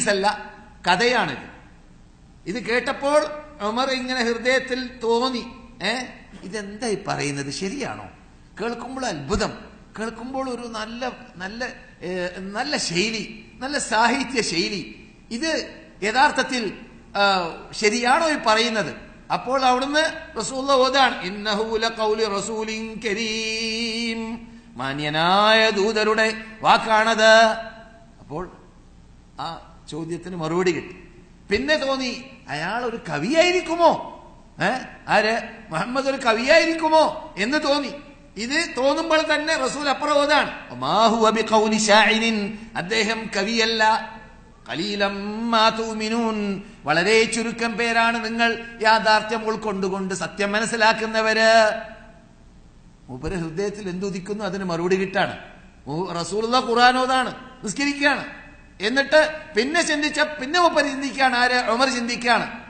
ഹദീസല്ല കഥയാണിത്. ഇത് കേട്ടപ്പോൾ ഉമർ ഇങ്ങനെ ഹൃദയത്തിൽ തോന്നി. ഏ ഇതെന്തായി പറയുന്നത്? ശരിയാണോ? കേൾക്കുമ്പോൾ അത്ഭുതം. കേൾക്കുമ്പോൾ ഒരു നല്ല നല്ല നല്ല ശൈലി നല്ല സാഹിത്യ ശൈലി. ഇത് യഥാർത്ഥത്തിൽ ശരിയാണോ ഈ പറയുന്നത്? അപ്പോൾ അവിടുന്ന് റസൂള്ള ഓതാണ് റസൂലിൻ കരീം. മാന്യനായ ദൂതരുടെ വാക്കാണത്. അപ്പോൾ ആ ചോദ്യത്തിന് മറുപടി കിട്ടി. പിന്നെ തോന്നി അയാൾ ഒരു കവിയായിരിക്കുമോ? ഏ? ആര്? മുഹമ്മദ് ഒരു കവിയായിരിക്കുമോ? എന്ന് തോന്നി. ഇത് തോന്നുമ്പോൾ തന്നെ റസൂൽ അപ്രബോധാണ് അദ്ദേഹം കവിയല്ല. വളരെ ചുരുക്കം പേരാണ് നിങ്ങൾ യാഥാർത്ഥ്യം ഉൾക്കൊണ്ടുകൊണ്ട് സത്യം മനസ്സിലാക്കുന്നവര്. മൂപ്പര ഹൃദയത്തിൽ എന്തുദിക്കുന്നു? അതിന് മറുപടി കിട്ടാണ്. റസൂൽ ഖുറാനോതാണ് നിസ്കരിക്കുകയാണ്. എന്നിട്ട് പിന്നെ ചിന്തിച്ച പിന്നെ മുപ്പര് ചിന്തിക്കുകയാണ്. ആര്? ഉമർ ചിന്തിക്കുകയാണ്.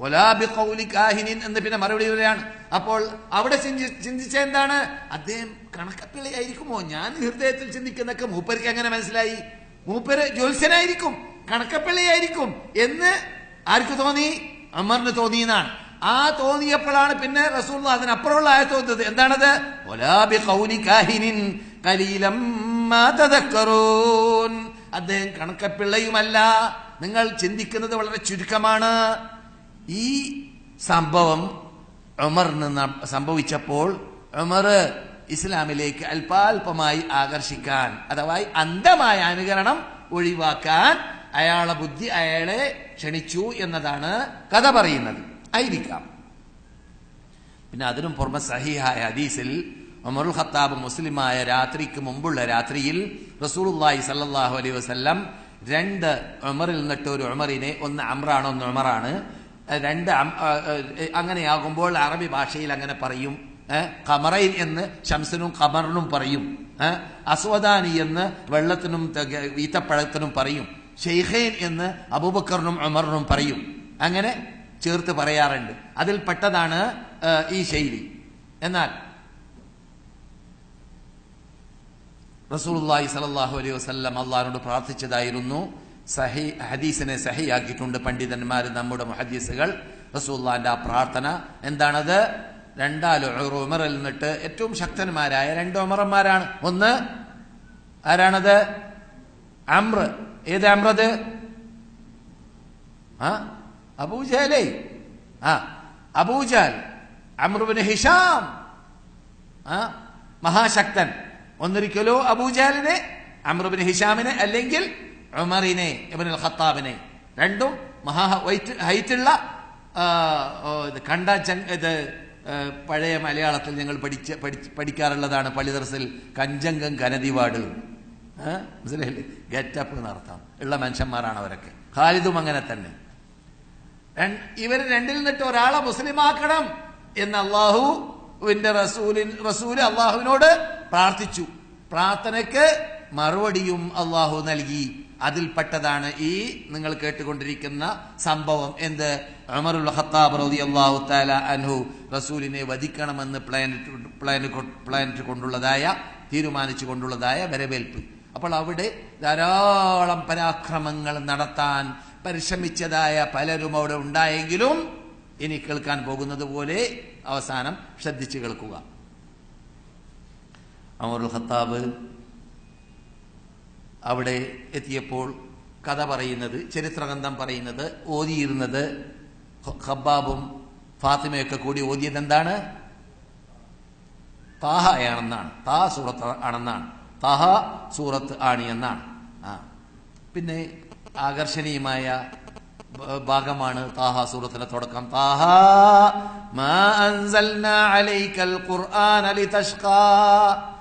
ഒലാബി ഖൗലി കാഹിനിൻ എന്ന് പിന്നെ മറുപടി വരികയാണ് അപ്പോൾ അവിടെ ചിന്തിച്ച എന്താണ്? അദ്ദേഹം കണക്കപ്പിള്ളയായിരിക്കുമോ? ഞാൻ ഹൃദയത്തിൽ ചിന്തിക്കുന്നൊക്കെ മൂപ്പർക്ക് എങ്ങനെ മനസ്സിലായി? മൂപ്പര് ജ്യോത്സ്യനായിരിക്കും കണക്കപ്പിള്ളയായിരിക്കും എന്ന് ആർക്ക് തോന്നി? അമറിന് തോന്നി എന്നാണ്. ആ തോന്നിയപ്പോഴാണ് പിന്നെ റസൂൽ അതിനപ്പുറമുള്ള ആയ തോന്നുന്നത് എന്താണത്? ഒലാബി ഖൗലി കാഹിനിൻ തദക്കറൂൻ. അദ്ദേഹം കണക്കപ്പിള്ളയുമല്ല. നിങ്ങൾ ചിന്തിക്കുന്നത് വളരെ ചുരുക്കമാണ്. ഈ സംഭവം ഉമറിന് സംഭവിച്ചപ്പോൾ ഉമർ ഇസ്ലാമിലേക്ക് അല്പാൽപമായി ആകർഷിക്കാൻ അഥവാ അന്ധമായ അനുകരണം ഒഴിവാക്കാൻ അയാളെ ബുദ്ധി അയാളെ ക്ഷണിച്ചു എന്നതാണ് കഥ പറയുന്നത്. ആയിരിക്കാം. പിന്നെ അതിനും പുറമെ സഹിഹായ ഹദീസിൽ ഉമറുൽ ഖത്താബ് മുസ്ലിമായ രാത്രിക്ക് മുമ്പുള്ള രാത്രിയിൽ റസൂലുള്ളാഹി സല്ലാഹു അലൈ വസല്ലം രണ്ട് ഉമറിൽ നിന്നിട്ട് ഒരു ഉമറിനെ ഒന്ന് അമ്രാണ് ഒന്ന് ഉമറാണ്. രണ്ട് അങ്ങനെയാകുമ്പോൾ അറബി ഭാഷയിൽ അങ്ങനെ പറയും. ഖമറൈൻ എന്ന് ശംസനും ഖമറിനും പറയും. അസ്വദാനി എന്ന് വെള്ളത്തിനും ഈത്തപ്പഴത്തിനും പറയും. ഷെയ്ഖൈൻ എന്ന് അബൂബക്കറിനും ഉമറിനും പറയും. അങ്ങനെ ചേർത്ത് പറയാറുണ്ട്. അതിൽ പെട്ടതാണ് ഈ ശൈലി. എന്നാൽ റസൂലുള്ളാഹി സ്വല്ലല്ലാഹു അലൈഹി വസല്ലം അള്ളാഹിനോട് പ്രാർത്ഥിച്ചതായിരുന്നു. സഹി ഹദീസിനെ സഹിയാക്കിയിട്ടുണ്ട് പണ്ഡിതന്മാർ നമ്മുടെ മുഹദീസുകൾ റസൂലുള്ളാഹിന്റെ ആ പ്രാർത്ഥന എന്താണത്? രണ്ടാൽ ഉമറിൽ നിന്നിട്ട് ഏറ്റവും ശക്തന്മാരായ രണ്ട് ഉമറന്മാരാണ് ഒന്ന് ആരാണത്? അമ്ര. ഏത് അമ്രത്? ആ അബൂജാലേ ആ അബൂജാൽ അമ്രുബിന് ഹിഷാം. ആ മഹാശക്തൻ. ഒന്നൊരിക്കലോ അബൂജാലിനെ അമ്രബിൻ ഹിഷാമിനെ അല്ലെങ്കിൽ ഉമറിനെ ഇബിൻ ഖത്താബിനെ രണ്ടും മഹാ ഹൈറ്റുള്ള കണ്ട ഇത് പഴയ മലയാളത്തിൽ ഞങ്ങൾ പഠിച്ച പഠിക്കാറുള്ളതാണ് പള്ളിദർസിൽ കഞ്ചങ്കം കനതിവാട് മനസ്സിലായില്ലേ? ഗെറ്റപ്പ് നടത്താം ഉള്ള മനുഷ്യന്മാരാണ് അവരൊക്കെ. ഖാലിദും അങ്ങനെ തന്നെ. ഇവർ രണ്ടിൽ നിന്നിട്ട് ഒരാളെ മുസ്ലിമാക്കണം എന്ന് അള്ളാഹുവിന്റെ റസൂലിൻ റസൂൽ അള്ളാഹുവിനോട് പ്രാർത്ഥിച്ചു. പ്രാർത്ഥനയ്ക്ക് മറുപടിയും അള്ളാഹു നൽകി. അതിൽപ്പെട്ടതാണ് ഈ നിങ്ങൾ കേട്ടുകൊണ്ടിരിക്കുന്ന സംഭവം. എന്ത്? ഉമറുൽ ഖത്താബ് റതി അള്ളാഹു താല അൻഹു റസൂലിനെ വധിക്കണമെന്ന് പ്ലാനറ്റ് പ്ലാൻ പ്ലാനറ്റ് കൊണ്ടുള്ളതായ തീരുമാനിച്ചു കൊണ്ടുള്ളതായ വരവേൽപ്പ്. അപ്പോൾ അവിടെ ധാരാളം പരാക്രമങ്ങൾ നടത്താൻ പരിശ്രമിച്ചതായ പലരും അവിടെ ഉണ്ടായെങ്കിലും ഇനി കേൾക്കാൻ പോകുന്നത് പോലെ അവസാനം ശ്രദ്ധിച്ചു കേൾക്കുക. അമറുൽ ഖത്താബ് അവിടെ എത്തിയപ്പോൾ കഥ പറയുന്നത് ചരിത്രഗ്രന്ഥം പറയുന്നത് ഓതിയിരുന്നത് ഖബ്ബാബും ഫാത്തിമയൊക്കെ കൂടി ഓതിയത് എന്താണ്? താഹയാണെന്നാണ്. താ സൂറത്ത് ആണെന്നാണ്. താഹ സൂറത്ത് ആണി എന്നാണ്. ആ. പിന്നെ ആകർഷണീയമായ ഭാഗമാണ് താഹ സൂറത്തിലെ തുടക്കം. താഹ മാ അൻസൽനാ അലൈക്കൽ ലിമൻ യഖ്ഷാ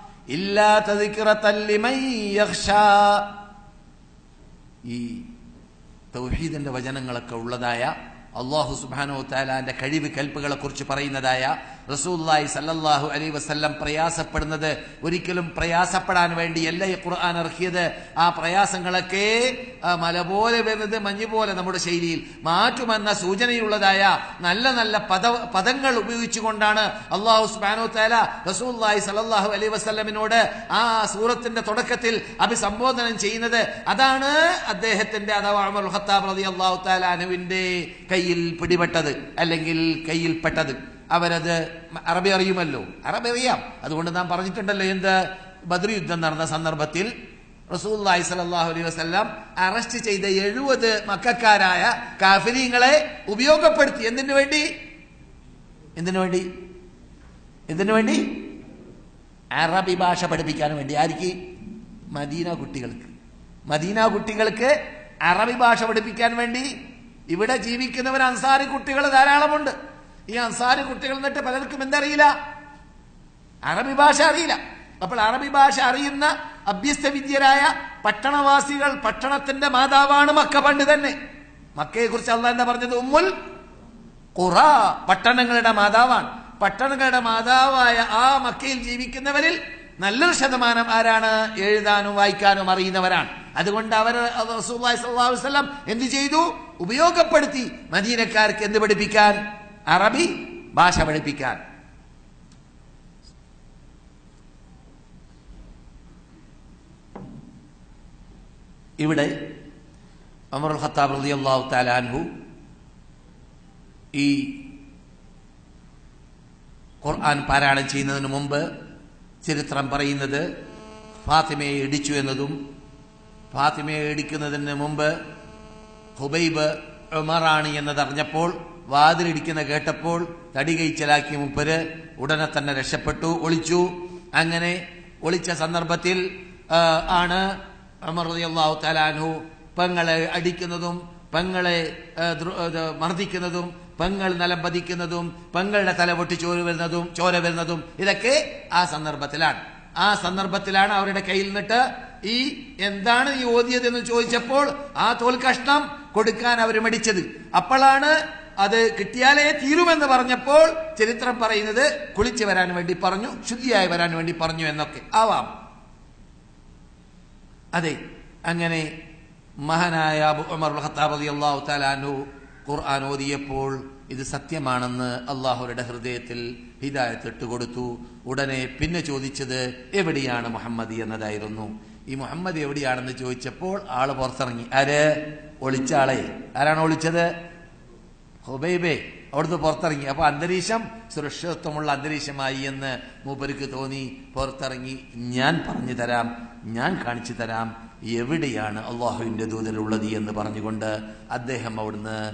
ഈ തൗഹീദിന്റെ വചനങ്ങളൊക്കെ ഉള്ളതായ അള്ളാഹു സുബാനോ താലാന്റെ കഴിവ് കൽപ്പുകളെ കുറിച്ച് പറയുന്നതായ റസൂല്ലായി സല്ലാഹു അലൈ വസ്ല്ലം പ്രയാസപ്പെടുന്നത് ഒരിക്കലും പ്രയാസപ്പെടാൻ വേണ്ടിയല്ല ഈ ഖുർആൻ ഇറക്കിയത്? ആ പ്രയാസങ്ങളൊക്കെ മല പോലെ വരുന്നത് മഞ്ഞ് പോലെ നമ്മുടെ ശൈലിയിൽ മാറ്റുമെന്ന സൂചനയുള്ളതായ നല്ല നല്ല പദ പദങ്ങൾ ഉപയോഗിച്ചുകൊണ്ടാണ് അള്ളാഹു സ്ബാനോ താല റസൂല്ലായി സലല്ലാഹു അലൈ വസ്ല്ലമിനോട് ആ സൂറത്തിന്റെ തുടക്കത്തിൽ അഭിസംബോധനം ചെയ്യുന്നത്. അതാണ് അദ്ദേഹത്തിന്റെ അഥവാ അള്ളാഹു താലാനുവിന്റെ കയ്യിൽ പിടിപെട്ടത് അല്ലെങ്കിൽ കയ്യിൽപ്പെട്ടത്. അവരത് അറബി അറിയുമല്ലോ. അറബി അറിയാം. അതുകൊണ്ട് നാം പറഞ്ഞിട്ടുണ്ടല്ലോ എന്ത്? ബദ്രി യുദ്ധം നടന്ന സന്ദർഭത്തിൽ റസൂല്ലായി സലാഹു അലൈഹി വസ്ലാം അറസ്റ്റ് ചെയ്ത എഴുപത് മക്കാരായ കാഫിരീങ്ങളെ ഉപയോഗപ്പെടുത്തി. എന്തിനു വേണ്ടി? എന്തിനു വേണ്ടി? എന്തിനു വേണ്ടി? അറബി ഭാഷ പഠിപ്പിക്കാൻ വേണ്ടി. ആർക്ക് മദീന കുട്ടികൾക്ക്. മദീന കുട്ടികൾക്ക് അറബി ഭാഷ പഠിപ്പിക്കാൻ വേണ്ടി ഇവിടെ ജീവിക്കുന്നവർ അൻസാരി കുട്ടികൾ ധാരാളമുണ്ട്. ഈ അൻസാരി കുട്ടികൾ എന്നിട്ട് പലർക്കും എന്തറിയില്ല? അറബി ഭാഷ അറിയില്ല. അപ്പോൾ അറബി ഭാഷ അറിയുന്ന അഭ്യസ്ത വിദ്യരായ പട്ടണവാസികൾ പട്ടണത്തിന്റെ മാതാവാണ് മക്ക പണ്ട് തന്നെ മക്കയെ കുറിച്ച് അല്ല എന്താ പറഞ്ഞത്? ഉമ്മുൽ ഖുറ പട്ടണങ്ങളുടെ മാതാവാണ്. പട്ടണങ്ങളുടെ മാതാവായ ആ മക്കയിൽ ജീവിക്കുന്നവരിൽ നല്ലൊരു ശതമാനം ആരാണ്? എഴുതാനും വായിക്കാനും അറിയുന്നവരാണ്. അതുകൊണ്ട് അവർ വസല്ലം എന്ത് ചെയ്തു? ഉപയോഗപ്പെടുത്തി മദീനക്കാർക്ക് എന്ത് പഠിപ്പിക്കാൻ? അറബി ഭാഷ പഠിപ്പിക്കാൻ. ഇവിടെ അമറുൽ ഖത്താബ് റതി അള്ളാഹു താലാൻഹു ഈ ഖുർആൻ പാരായണം ചെയ്യുന്നതിന് മുമ്പ് ചരിത്രം പറയുന്നത് ഫാത്തിമയെ ഇടിച്ചു എന്നതും ഫാത്തിമയെ ഇടിക്കുന്നതിന് മുമ്പ് ഹുബൈബ് ഉമറാണ് എന്നതറിഞ്ഞപ്പോൾ വാതിലിടിക്കുന്ന കേട്ടപ്പോൾ തടി കൈച്ചലാക്കിയ മുപ്പര് ഉടനെ തന്നെ രക്ഷപ്പെട്ടു ഒളിച്ചു. അങ്ങനെ ഒളിച്ച സന്ദർഭത്തിൽ ആണ് അമർ റളിയല്ലാഹു തലാനു പെങ്ങളെ അടിക്കുന്നതും പെങ്ങളെ മർദ്ദിക്കുന്നതും പെങ്ങൾ നിലം പതിക്കുന്നതും പെങ്ങളുടെ തല പൊട്ടി ചോര വരുന്നതും ചോര വരുന്നതും ഇതൊക്കെ ആ സന്ദർഭത്തിലാണ്. ആ സന്ദർഭത്തിലാണ് അവരുടെ കയ്യിൽ നിന്നിട്ട് ഈ എന്താണ് ഈ ഓതിയത് എന്ന് ചോദിച്ചപ്പോൾ ആ തോൽ കഷ്ണം കൊടുക്കാൻ അവർ മടിച്ചത്. അപ്പോഴാണ് അത് കിട്ടിയാലേ തീരുമെന്ന് പറഞ്ഞപ്പോൾ ചരിത്രം പറയുന്നത് കുളിച്ചു വരാൻ വേണ്ടി പറഞ്ഞു ശുദ്ധിയായി വരാൻ വേണ്ടി പറഞ്ഞു എന്നൊക്കെ. ആവാം. അതെ അങ്ങനെ മഹാനായ ഉമർ ഖത്താബ് ഖുർആൻ ഓതിയപ്പോൾ ഇത് സത്യമാണെന്ന് അള്ളാഹുരുടെ ഹൃദയത്തിൽ ഹിദായത്ത് ഇട്ടുകൊടുത്തു ഉടനെ പിന്നെ ചോദിച്ചത് എവിടെയാണ് മുഹമ്മദ് എന്നതായിരുന്നു. ഈ മുഹമ്മദ് എവിടെയാണെന്ന് ചോദിച്ചപ്പോൾ ആൾ പുറത്തിറങ്ങി. ആര്? ഒളിച്ച ആളെ ആരാണ് ഒളിച്ചത്? ഹുബൈബെ അവിടുന്ന് പുറത്തിറങ്ങി. അപ്പൊ അന്തരീക്ഷം സുരക്ഷിതത്വമുള്ള അന്തരീക്ഷമായി എന്ന് മൂപ്പർക്ക് തോന്നി. പുറത്തിറങ്ങി. ഞാൻ പറഞ്ഞു തരാം. ഞാൻ കാണിച്ചു തരാം. എവിടെയാണ് അള്ളാഹുവിന്റെ ദൂതലുള്ളത് എന്ന് പറഞ്ഞുകൊണ്ട് അദ്ദേഹം അവിടുന്ന്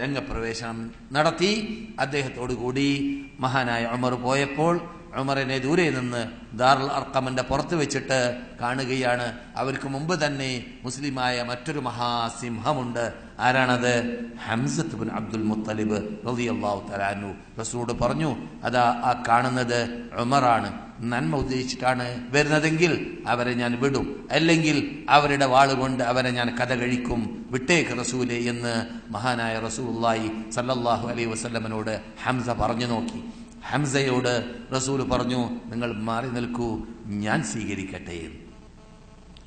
രംഗപ്രവേശനം നടത്തി. അദ്ദേഹത്തോടു കൂടി മഹാനായ അമർ പോയപ്പോൾ ഉമറിനെ ദൂരെ നിന്ന് ദാറുൽ അർക്കമന്റെ പുറത്ത് വെച്ചിട്ട് കാണുകയാണ്. അവർക്ക് മുമ്പ് തന്നെ മുസ്ലിമായ മറ്റൊരു മഹാസിംഹമുണ്ട്. ആരാണത്? ഹംസത്ത് ബിൻ അബ്ദുൽ മുത്തലിബ് റളിയല്ലാഹു തആല അൻഹു. റസൂലോട് പറഞ്ഞു അതാ ആ കാണുന്നത് ഉമറാണ്. നന്മ ഉദ്ദേശിച്ചിട്ടാണ് വരുന്നതെങ്കിൽ അവരെ ഞാൻ വിടും. അല്ലെങ്കിൽ അവരുടെ വാളുകൊണ്ട് അവരെ ഞാൻ കഥ കഴിക്കും. വിട്ടേക്ക് റസൂലെ എന്ന് മഹാനായ റസൂലുള്ളാഹി സല്ലല്ലാഹു അലൈഹി വസല്ലമനോട് ഹംസ പറഞ്ഞു നോക്കി. ഹംസയോട് റസൂൽ പറഞ്ഞു നിങ്ങൾ മാറി നിൽക്കൂ ഞാൻ സ്വീകരിക്കട്ടെ.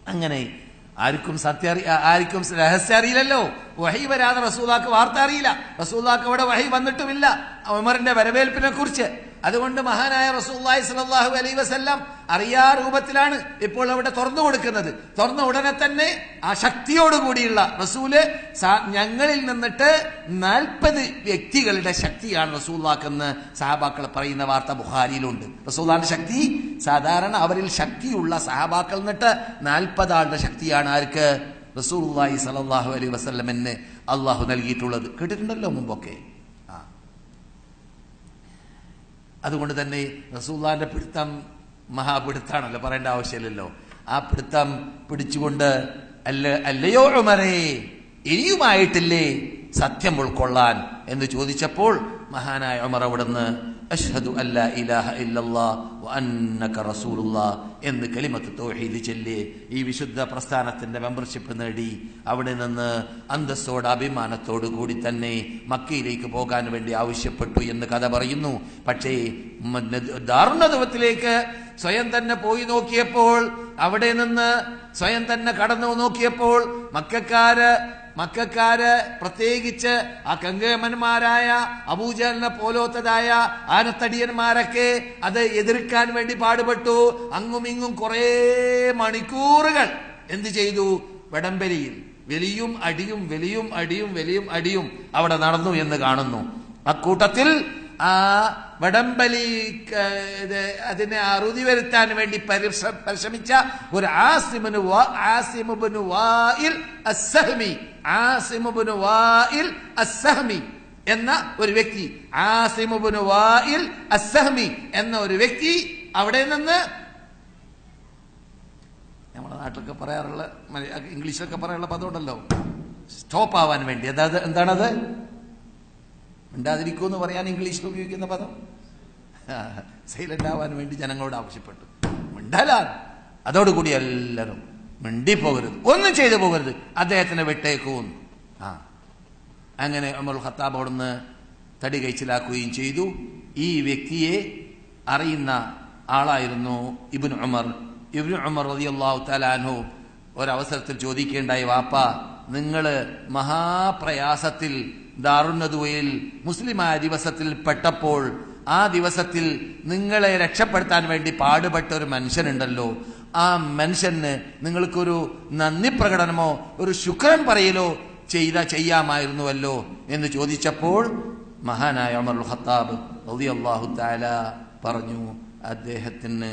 അങ്ങനെ ആർക്കും സത്യ ആർക്കും രഹസ്യ അറിയില്ലല്ലോ. വഹി വരാതെ റസൂലാക്ക് വാർത്ത അറിയില്ല. റസൂലാക്ക് അവിടെ വഹി വന്നിട്ടുമില്ല. ഉമറിന്റെ വരവേൽപ്പിനെ കുറിച്ച് അതുകൊണ്ട് മഹാനായ റസൂല്ലായി സ്വല്ലല്ലാഹു അലൈ വസ്ല്ലാം അറിയാ രൂപത്തിലാണ് ഇപ്പോൾ അവിടെ തുറന്നു കൊടുക്കുന്നത്. തുറന്ന ഉടനെ തന്നെ ആ ശക്തിയോടുകൂടിയുള്ള റസൂൽ ഞങ്ങളിൽ നിന്നിട്ട് നാൽപ്പത് വ്യക്തികളുടെ ശക്തിയാണ് റസൂല്ലാക്കെന്ന് സഹാബാക്കൾ പറയുന്ന വാർത്ത ബുഹാരിയിലുണ്ട് റസൂല്ലാന്റെ ശക്തി സാധാരണ അവരിൽ ശക്തിയുള്ള സഹാബാക്കൾ നിന്നിട്ട് നാൽപ്പതാളുടെ ശക്തിയാണ് ആർക്ക്? റസൂല്ലായി അലൈ അലൈഹി എന്ന് അള്ളാഹു നൽകിയിട്ടുള്ളത്. കേട്ടിട്ടുണ്ടല്ലോ മുമ്പൊക്കെ ആ അതുകൊണ്ട് തന്നെ റസൂല്ലാന്റെ പിടുത്തം മഹാപിടുത്താണല്ലോ പറയേണ്ട ആവശ്യമില്ലല്ലോ. ആ പിടുത്തം പിടിച്ചുകൊണ്ട് അല്ല അല്ലയോ ഉമരേ ഇനിയുമായിട്ടില്ലേ സത്യം ഉൾക്കൊള്ളാൻ എന്ന് ചോദിച്ചപ്പോൾ മഹാനായ ഉമർ അവിടുന്ന് അഷ്ഹദു അല്ല ഇലാഹ ഇല്ലല്ലാ അന്നക റസൂലുള്ളാ എന്ന് കലിമത്ത് തൗഹീദ് ചൊല്ലി ഈ വിശുദ്ധ പ്രസ്ഥാനത്തിന്റെ മെമ്പർഷിപ്പ് നേടി അവിടെ നിന്ന് അന്തസ്സോട് അഭിമാനത്തോടു കൂടി തന്നെ മക്കയിലേക്ക് പോകാൻ വേണ്ടി ആവശ്യപ്പെട്ടു എന്ന് കഥ പറയുന്നു. പക്ഷേ ദാർണദത്തിലേക്ക് സ്വയം തന്നെ പോയി നോക്കിയപ്പോൾ അവിടെ നിന്ന് സ്വയം തന്നെ കടന്നു നോക്കിയപ്പോൾ മക്കാര് മക്കാര് പ്രത്യേകിച്ച് ആ കങ്കേമന്മാരായ അബൂജലിനെ പോലോത്തതായ ആനത്തടിയന്മാരൊക്കെ അത് എതിർക്കാൻ വേണ്ടി പാടുപെട്ടു. അങ്ങും ഇങ്ങും കുറേ മണിക്കൂറുകൾ എന്ത് ചെയ്തു? വടംബലിയിൽ വലിയും അടിയും വലിയും അടിയും വലിയും അടിയും അവിടെ നടന്നു എന്ന് കാണുന്നു. അക്കൂട്ടത്തിൽ ആ വടംബലി അതിനെ അറുതി വരുത്താൻ വേണ്ടി പരിശ്രമിച്ച ഒരു ആസിമുന് ആസിമുബുനു വായിൽ അസഹമി ആസിമുബ്നു വായിൽ അസഹമി എന്ന ഒരു വ്യക്തി. ആസിമുബ്നു വായിൽ അസഹമി എന്ന ഒരു വ്യക്തി അവിടെ നിന്ന് നമ്മുടെ നാട്ടിലൊക്കെ പറയാറുള്ള ഇംഗ്ലീഷിലൊക്കെ പറയാനുള്ള പദമുണ്ടല്ലോ. സ്റ്റോപ്പ് ആവാൻ വേണ്ടി. അതായത് എന്താണത്? മിണ്ടാതിരിക്കൂ എന്ന് പറയാൻ ഇംഗ്ലീഷിൽ ഉപയോഗിക്കുന്ന പദം. സൈലന്റ് ആവാൻ വേണ്ടി ജനങ്ങളോട് ആവശ്യപ്പെട്ടു. മിണ്ടാലാ അതോടുകൂടി എല്ലാവരും മിണ്ടി പോകരുത് ഒന്നും ചെയ്തു പോകരുത്. അദ്ദേഹത്തിനെ വിട്ടേക്കൂന്ന് ആ. അങ്ങനെ അമർ ഖത്താബ് അവിടുന്ന് തടി കഴിച്ചിലാക്കുകയും ചെയ്തു. ഈ വ്യക്തിയെ അറിയുന്ന ആളായിരുന്നു ഇബിൻ ഉമർ. ഇബിൻ ഉമർ റതിയാഹു തലാൻഹു ഒരവസരത്തിൽ ചോദിക്കേണ്ടായി വാപ്പ നിങ്ങൾ മഹാപ്രയാസത്തിൽ ദാറുന്നതുവയിൽ മുസ്ലിമായ ദിവസത്തിൽ പെട്ടപ്പോൾ ആ ദിവസത്തിൽ നിങ്ങളെ രക്ഷപ്പെടുത്താൻ വേണ്ടി പാടുപെട്ട ഒരു മനുഷ്യനുണ്ടല്ലോ. ആ മനുഷ്യന് നിങ്ങൾക്കൊരു നന്ദി പ്രകടനമോ ഒരു ശുക്രൻ പറയലോ ചെയ്ത ചെയ്യാമായിരുന്നുവല്ലോ? എന്ന് ചോദിച്ചപ്പോൾ മഹാനായ അമർ ഖത്താബ് റളിയല്ലാഹു തആല പറഞ്ഞു അദ്ദേഹത്തിന്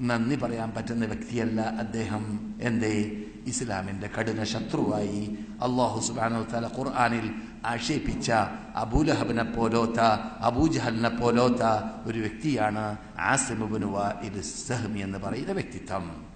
നന്ദി പറയാൻ പറ്റുന്ന വ്യക്തിയല്ല അദ്ദേഹം. എന്തേ? ഇസ്ലാമിന്റെ കഠിന ശത്രുവായി അള്ളാഹു സുബാനു തല ഖുർആാനിൽ ആക്ഷേപിച്ച അബൂലഹബിനെ പോലോത്ത അബൂജഹലിനെ പോലോത്ത ഒരു വ്യക്തിയാണ് ആസിമുബിനുവ ഇത് സഹ്മി എന്ന് പറയുന്ന വ്യക്തിത്വം.